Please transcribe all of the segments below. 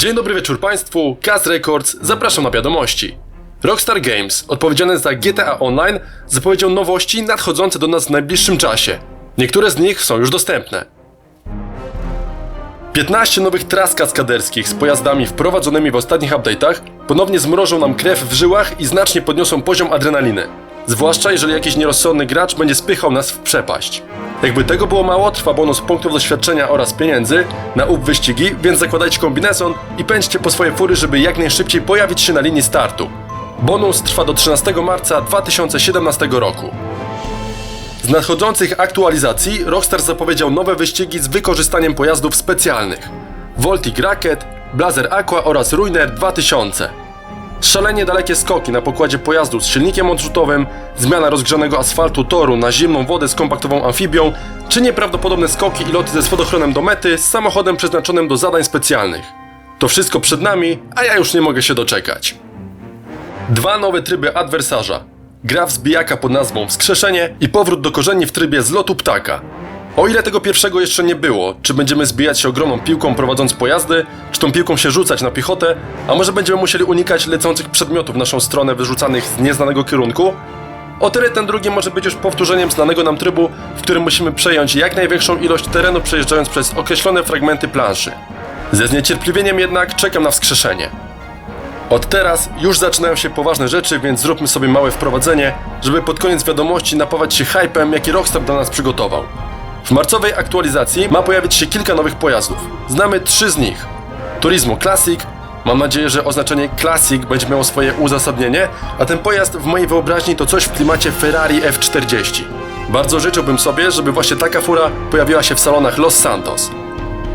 Dzień dobry wieczór Państwu, Kaz Records, zapraszam na wiadomości. Rockstar Games, odpowiedzialny za GTA Online, zapowiedział nowości nadchodzące do nas w najbliższym czasie. Niektóre z nich są już dostępne. 15 nowych tras kaskaderskich z pojazdami wprowadzonymi w ostatnich updatech ponownie zmrożą nam krew w żyłach i znacznie podniosą poziom adrenaliny. Zwłaszcza jeżeli jakiś nierozsądny gracz będzie spychał nas w przepaść. Jakby tego było mało, trwa bonus punktów doświadczenia oraz pieniędzy na up wyścigi, więc zakładajcie kombinezon i pędźcie po swoje fury, żeby jak najszybciej pojawić się na linii startu. Bonus trwa do 13 marca 2017 roku. Z nadchodzących aktualizacji Rockstar zapowiedział nowe wyścigi z wykorzystaniem pojazdów specjalnych. Voltic Racket, Blazer Aqua oraz Ruiner 2000. Szalenie dalekie skoki na pokładzie pojazdu z silnikiem odrzutowym, zmiana rozgrzanego asfaltu toru na zimną wodę z kompaktową amfibią, czy nieprawdopodobne skoki i loty ze spadochronem do mety z samochodem przeznaczonym do zadań specjalnych. To wszystko przed nami, a ja już nie mogę się doczekać. Dwa nowe tryby adwersarza. Gra w zbijaka pod nazwą Wskrzeszenie i powrót do korzeni w trybie zlotu ptaka. O ile tego pierwszego jeszcze nie było, czy będziemy zbijać się ogromną piłką prowadząc pojazdy, czy tą piłką się rzucać na piechotę, a może będziemy musieli unikać lecących przedmiotów w naszą stronę wyrzucanych z nieznanego kierunku, o tyle ten drugi może być już powtórzeniem znanego nam trybu, w którym musimy przejąć jak największą ilość terenu przejeżdżając przez określone fragmenty planszy. Ze zniecierpliwieniem jednak czekam na wskrzeszenie. Od teraz już zaczynają się poważne rzeczy, więc zróbmy sobie małe wprowadzenie, żeby pod koniec wiadomości napawać się hypem, jaki Rockstar dla nas przygotował. W marcowej aktualizacji ma pojawić się kilka nowych pojazdów. Znamy trzy z nich. Turismo Classic, mam nadzieję, że oznaczenie Classic będzie miało swoje uzasadnienie, a ten pojazd w mojej wyobraźni to coś w klimacie Ferrari F40. Bardzo życzyłbym sobie, żeby właśnie taka fura pojawiła się w salonach Los Santos.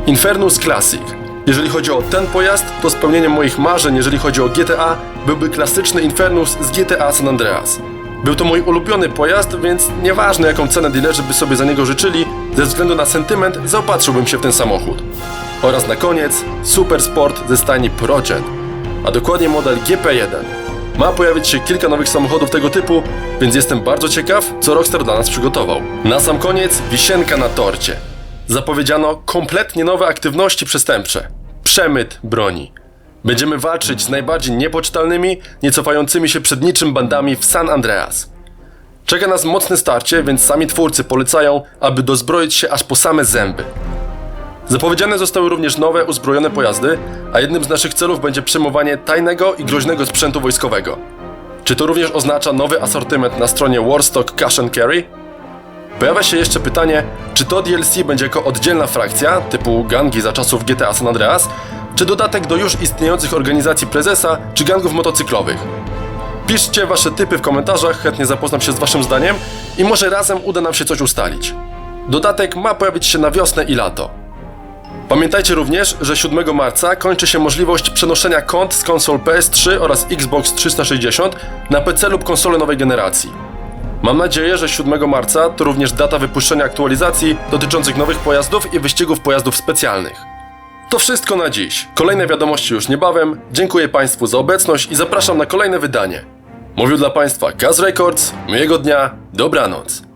Infernus Classic. Jeżeli chodzi o ten pojazd, to spełnieniem moich marzeń, jeżeli chodzi o GTA, byłby klasyczny Infernus z GTA San Andreas. Był to mój ulubiony pojazd, więc nieważne jaką cenę dealerzy by sobie za niego życzyli, ze względu na sentyment zaopatrzyłbym się w ten samochód. Oraz na koniec Super Sport ze stajni Progen, a dokładnie model GP1. Ma pojawić się kilka nowych samochodów tego typu, więc jestem bardzo ciekaw, co Rockstar dla nas przygotował. Na sam koniec wisienka na torcie. Zapowiedziano kompletnie nowe aktywności przestępcze. Przemyt broni. Będziemy walczyć z najbardziej niepoczytalnymi, nie cofającymi się przed niczym bandami w San Andreas. Czeka nas mocne starcie, więc sami twórcy polecają, aby dozbroić się aż po same zęby. Zapowiedziane zostały również nowe uzbrojone pojazdy, a jednym z naszych celów będzie przejmowanie tajnego i groźnego sprzętu wojskowego. Czy to również oznacza nowy asortyment na stronie Warstock Cash and Carry? Pojawia się jeszcze pytanie, czy to DLC będzie jako oddzielna frakcja, typu gangi za czasów GTA San Andreas, czy dodatek do już istniejących organizacji prezesa, czy gangów motocyklowych. Piszcie wasze typy w komentarzach, chętnie zapoznam się z waszym zdaniem i może razem uda nam się coś ustalić. Dodatek ma pojawić się na wiosnę i lato. Pamiętajcie również, że 7 marca kończy się możliwość przenoszenia kont z konsol PS3 oraz Xbox 360 na PC lub konsole nowej generacji. Mam nadzieję, że 7 marca to również data wypuszczenia aktualizacji dotyczących nowych pojazdów i wyścigów pojazdów specjalnych. To wszystko na dziś. Kolejne wiadomości już niebawem. Dziękuję Państwu za obecność i zapraszam na kolejne wydanie. Mówił dla Państwa Kaz Records. Miłego dnia. Dobranoc.